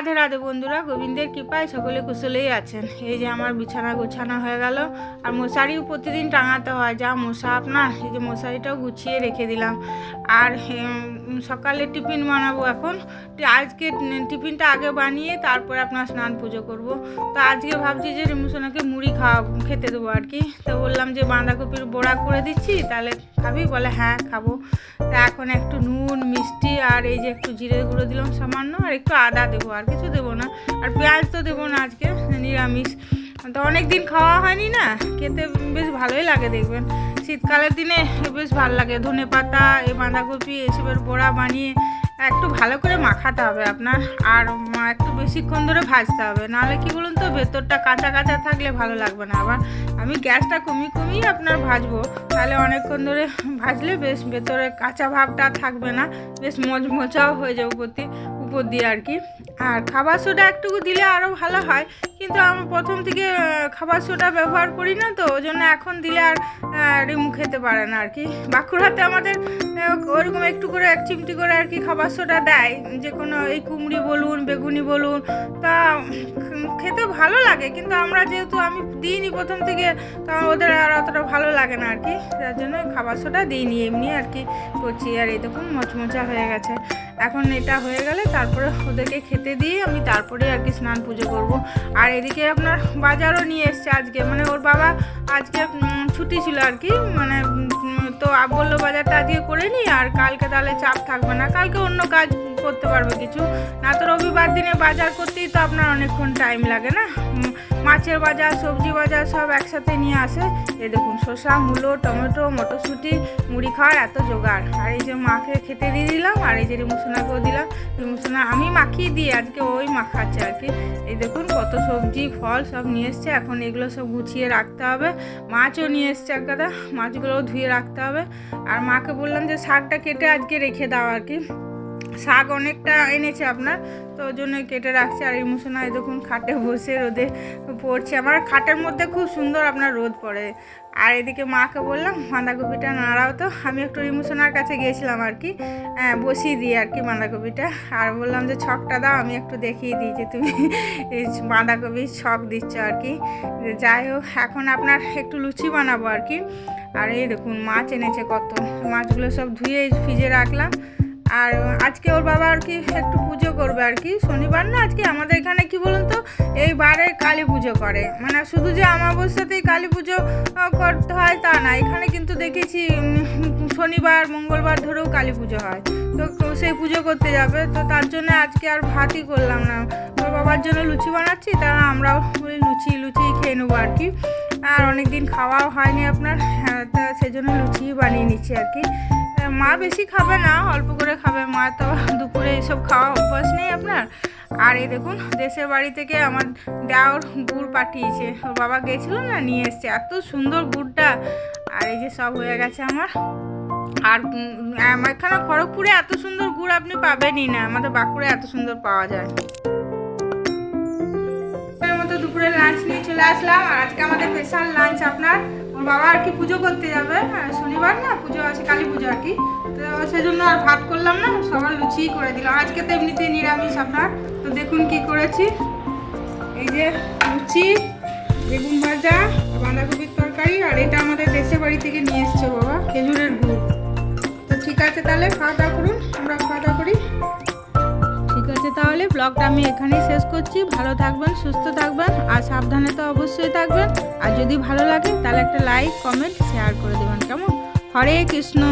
রাধে রাধে বন্ধুরা, গোবিন্দের কৃপায় সকলে কুশলেই আছেন। এই যে আমার বিছানা গোছানো হয়ে গেল। আর মশারিও প্রতিদিন টাঙাতে হয়, যা মশা আপনার। এই যে মশারিটাও গুছিয়ে রেখে দিলাম। আর সকালে টিফিন বানাবো এখন। আজকে টিফিনটা আগে বানিয়ে তারপরে আপনার স্নান পুজো করব। তো আজকে ভাবছি যে রিমুসোনাকে মুড়ি খাওয়া, খেতে দেবো আর কি। তো বললাম যে বাঁধাকপির বড়া করে দিচ্ছি, তাহলে খাবি? বলে হ্যাঁ খাব। তা এখন একটু নুন, মিষ্টি আর এই যে একটু জিরে গুঁড়ো দিলাম সামান্য, আর একটু আদা দেবো, আর কিছু দেবো না। আর পেঁয়াজ তো দেবো না আজকে, নিরামিষ। তো অনেক দিন খাওয়া হয়নি না, খেতে বেশ ভালোই লাগে দেখবেন। শীতকালের দিনে বেশ ভালো লাগে, ধনে পাতা, এই বাঁধাকপি এসবের বড়া বানিয়ে একটু ভালো করে মাখাতে হবে আপনার। আর একটু বেশিক্ষণ ধরে ভাজতে হবে, নাহলে কি বলুন তো, ভেতরটা কাঁচা কাঁচা থাকলে ভালো লাগবে না। আবার আমি গ্যাসটা কমিয়ে কমিয়ে আপনার ভাজবো, তাহলে অনেকক্ষণ ধরে ভাজলে বেশ ভেতরে কাঁচা ভাবটা থাকবে না, বেশ মচমচাও হয়ে যাবে প্রতি উপর দিয়ে আর কি। আর খাবার সোডা একটুকু দিলে আরও ভালো হয়। কিন্তু আমি প্রথম থেকে খাবার সোডা ব্যবহার করি না তো ওই জন্য এখন দিলে আর রিমু খেতে পারে না আর কি। বাঁকুড়াতে আমাদের ওরকম একটু করে এক চিমটি করে আর কি খাবার সোডা দেয়। যে কোনো এই কুমড়ি বলুন, বেগুনি বলুন, তা খেতে ভালো লাগে, কিন্তু আমরা যেহেতু আমি দিইনি প্রথম থেকে, তো ওদের আর অতটা ভালো লাগে না আর কি তার জন্য খাবার সোটা দিইনি, এমনি আর কি করছি। আর এই দেখুন, মচমচা হয়ে গেছে। এখন এটা হয়ে গেলে তারপরে ওদেরকে খেতে দিয়ে আমি তারপরে আর কি স্নান পুজো করব। আর এদিকে আপনার বাজারও নিয়ে এসছে আজকে। মানে ওর বাবা আজকে ছুটি ছিল আর কি মানে তো বলল বাজারটা আজকে করে নি, আর কালকে তাহলে চাপ থাকবে না। কালকে অন্য কাজ করতে পারবে কিছু। না তো রবিবার দিনে বাজার করতেই তো আপনার অনেকক্ষণ টাইম লাগে না। মাছের বাজার, সবজি বাজার সব একসাথে নিয়ে আসে। এই দেখুন, শসা, মূলো, টমেটো, মটরশুঁটি, মুড়ি খাওয়ার এত জোগাড়। আর এই যে মাকে খেতে দিয়ে দিলাম, আর এই যে রিমুসোনাকেও দিলাম। রিমুসোনা আমি মাখিয়ে দিই, আজকে ওই মাখাচ্ছে আর কি। এই দেখুন, কত সবজি, ফল সব নিয়ে এসছে। এখন এগুলো সব গুছিয়ে রাখতে হবে। মাছও নিয়ে এসছে এক গাদা, মাছগুলোও ধুয়ে রাখতে হবে। আর মাকে বললাম যে শাকটা কেটে আজকে রেখে দাও আর কি। শাক অনেকটা এনেছে আপনার তো ওই জন্য কেটে রাখছে। আর ইমোশনাল দেখুন খাটে বসে রোদে পড়ছে। আমার খাটের মধ্যে খুব সুন্দর আপনার রোদ পড়ে। আর এদিকে মাকে বললাম বাঁধাকপিটা নাড়াও তো। আমি একটু ইমোশনার কাছে গিয়েছিলাম আর কি। হ্যাঁ, বসিয়ে দিই আর কি বাঁধাকপিটা। আর বললাম যে ছকটা দাও আমি একটু দেখিয়ে দিই যে তুমি বাঁধাকপির ছক দিচ্ছ আর কি। যাই হোক এখন আপনার একটু লুচি বানাবো আর কি। আর এই দেখুন মাছ এনেছে কত। মাছগুলো সব ধুয়ে ফ্রিজে রাখলাম। আর আজকে ওর বাবা আর কি একটু পুজো করবে আর কি। শনিবার না আজকে আমাদের এখানে কি বলুন তো? এই বারে কালী পুজো করে। মানে শুধু যে আমাবস্যাতেই কালী পুজো করতে হয় তা না। এখানে কিন্তু দেখেছি শনিবার, মঙ্গলবার ধরেও কালী পুজো হয়। তো সেই পুজো করতে যাবে। তো তার জন্য আজকে আর ভাতই করলাম না। ওর বাবার জন্য লুচি বানাচ্ছি তা আমরাও ওই লুচি লুচি খেয়ে নেব আর কি। আর অনেক দিন খাওয়াও হয়নি আপনার। হ্যাঁ তা সেই জন্য লুচি বানিয়ে নিচ্ছি আর কি। মা বেশি খাবে না, অল্প করে খাবে মা তো দুপুরে এইসব খাওয়া অভ্যাস নেই আপনার। আর এই দেখুন, দেশের বাড়ি থেকে আমার দেওর গুড় পাঠিয়েছে। ওর বাবা গেছিল না, নিয়ে এসছে। এত সুন্দর গুড়টা। আর এই যে সব হয়ে গেছে আমার। আর এখানে খড়গপুরে এত সুন্দর গুড় আপনি পাবেনই না। আমাদের বাঁকুড়ে এত সুন্দর পাওয়া যায়। মতো দুপুরে আসলাম আর আজকে আমাদের স্পেশাল লাঞ্চ আপনার বাবা আর কি পুজো করতে যাবে শনিবার না পুজো আছে, কালী পুজো আর কি। তো সেজন্য আর ভাত করলাম না, সবার লুচি করে দিলাম। আজকে তো এমনিতে নিরামিষ আপনার, তো দেখুন কি করেছি। এই যে লুচি, বেগুন ভাজা, বাঁধাকপির তরকারি, আর এটা আমাদের দেশের বাড়ি থেকে নিয়ে এসছে বাবা, খেজুরের গুড়। তো ঠিক আছে তাহলে, খাওয়া দাওয়া করুন, আমরা খাওয়া দাওয়া করি। আছে তাহলে ব্লগটা আমি এখানেই শেষ করছি। ভালো থাকবেন, সুস্থ থাকবেন আর সাবধানে তো অবশ্যই থাকবেন। আর যদি ভালো লাগে তাহলে একটা লাইক কমেন্ট শেয়ার করে দেবেন। কেমন? হরে কৃষ্ণ।